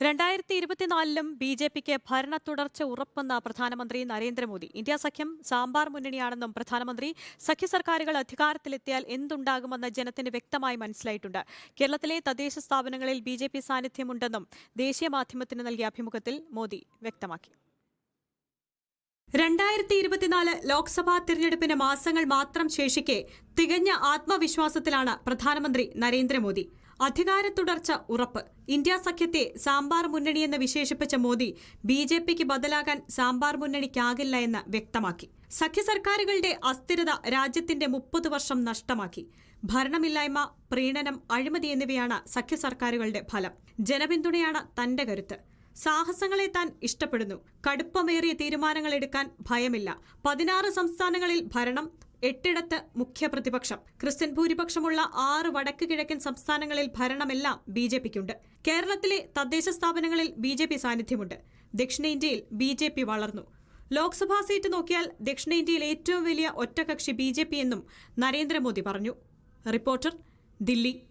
രണ്ടായിരത്തി ഇരുപത്തിനാലിലും B J പിക്ക് ഭരണ തുടർച്ച ഉറപ്പെന്ന പ്രധാനമന്ത്രി നരേന്ദ്രമോദി. ഇന്ത്യ സഖ്യം സാമ്പാർ മുന്നണിയാണെന്നും പ്രധാനമന്ത്രി സഖ്യ സർക്കാരുകൾ അധികാരത്തിലെത്തിയാൽ എന്തുണ്ടാകുമെന്ന് ജനത്തിന് വ്യക്തമായി മനസ്സിലായിട്ടുണ്ട്. കേരളത്തിലെ തദ്ദേശ സ്ഥാപനങ്ങളിൽ ബി ജെ പി സാന്നിധ്യമുണ്ടെന്നും ദേശീയ മാധ്യമത്തിന് നൽകിയ അഭിമുഖത്തിൽ മോദി വ്യക്തമാക്കി. രണ്ടായിരത്തി ഇരുപത്തിനാല് ലോക്സഭാ തിരഞ്ഞെടുപ്പിന് മാസങ്ങൾ മാത്രം ശേഷിക്കെ തികഞ്ഞ ആത്മവിശ്വാസത്തിലാണ് പ്രധാനമന്ത്രി നരേന്ദ്രമോദി. അധികാര തുടർച്ച ഉറപ്പ്. ഇന്ത്യ സഖ്യത്തെ സാമ്പാർ മുന്നണിയെന്ന് വിശേഷിപ്പിച്ച മോദി ബി ജെ പിക്ക് ബദലാകാൻ സാമ്പാർ മുന്നണിക്കാകില്ല എന്ന് വ്യക്തമാക്കി. സഖ്യ സർക്കാരുകളുടെ അസ്ഥിരത രാജ്യത്തിന്റെ മുപ്പത് വർഷം നഷ്ടമാക്കി. ഭരണമില്ലായ്മ പ്രീണനം അഴിമതി എന്നിവയാണ് സഖ്യ സർക്കാരുകളുടെ ഫലം. ജനപിന്തുണയാണ് തന്റെ കരുത്ത്. സാഹസങ്ങളെ താൻ ഇഷ്ടപ്പെടുന്നു. കടുപ്പമേറിയ തീരുമാനങ്ങൾ എടുക്കാൻ ഭയമില്ല. പതിനാറ് സംസ്ഥാനങ്ങളിൽ ഭരണം എട്ടിടത്ത് മുഖ്യ പ്രതിപക്ഷം ക്രിസ്ത്യൻ ഭൂരിപക്ഷമുള്ള ആറ് വടക്ക് കിഴക്കൻ സംസ്ഥാനങ്ങളിൽ ഭരണമെല്ലാം ബി ജെ പിക്കുണ്ട്. കേരളത്തിലെ തദ്ദേശ സ്ഥാപനങ്ങളിൽ ബി ജെ പി സാന്നിധ്യമുണ്ട്. ദക്ഷിണേന്ത്യയിൽ ബി ജെ പി വളർന്നു. ലോക്സഭാ സീറ്റ് നോക്കിയാൽ ദക്ഷിണേന്ത്യയിൽ ഏറ്റവും വലിയ ഒറ്റകക്ഷി ബി ജെ പി എന്നും നരേന്ദ്രമോദി പറഞ്ഞു. റിപ്പോർട്ടർ ദില്ലി.